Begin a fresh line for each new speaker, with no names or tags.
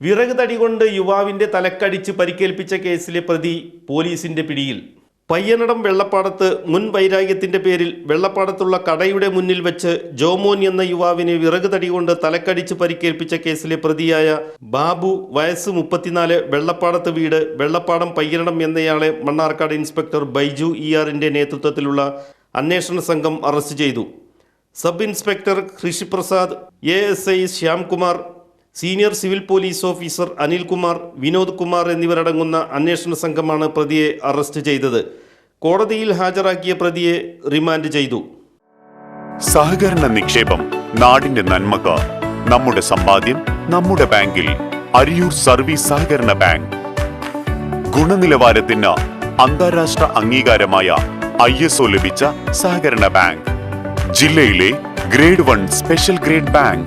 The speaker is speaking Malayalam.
വിറക് തടി കൊണ്ട് യുവാവിന്റെ തലക്കടിച്ച് പരിക്കേൽപ്പിച്ച കേസിലെ പ്രതി പോലീസിന്റെ പിടിയിൽ. പയ്യനടം വെള്ളപ്പാടത്ത് മുൻ വൈരാഗ്യത്തിന്റെ പേരിൽ വെള്ളപ്പാടത്തുള്ള കടയുടെ മുന്നിൽ വെച്ച് ജോമോൻ എന്ന യുവാവിനെ വിറക് തടി കൊണ്ട് തലക്കടിച്ച് പരിക്കേൽപ്പിച്ച കേസിലെ പ്രതിയായ ബാബു വയസ്സ് മുപ്പത്തിനാല് വെള്ളപ്പാടത്ത് വീട് വെള്ളപ്പാടം പയ്യനടം എന്നയാളെ മണ്ണാർക്കാട് ഇൻസ്പെക്ടർ ബൈജു ഇ ആറിന്റെ നേതൃത്വത്തിലുള്ള അന്വേഷണ സംഘം അറസ്റ്റ് ചെയ്തു. Sub inspector Krishiprasad A S I Shyamkumar senior civil police officer Anilkumar Vinod Kumar എന്നിവരടങ്ങുന്ന അന്വേഷണ സംഘമാണ് പ്രതിയെ അറസ്റ്റ് ചെയ്തത്. കോടതിയിൽ ഹാജരാക്കിയ പ്രതിയെ റിമാൻഡ് ചെയ്തു.
സഹകരണ നിക്ഷേപം നാടിന്റെ നന്മക്ക് നമ്മുടെ സമ്പാദ്യം നമ്മുടെ ബാങ്കിൽ അരിയൂർ സർവീസ് സഹകരണ ബാങ്ക്. ഗുണനിലവാരത്തിന് അന്താരാഷ്ട്ര അംഗീകാരമായ ഐ എസ് ഒ ലഭിച്ച സഹകരണ ബാങ്ക്. ജില്ലയിലെ grade one special grade bank.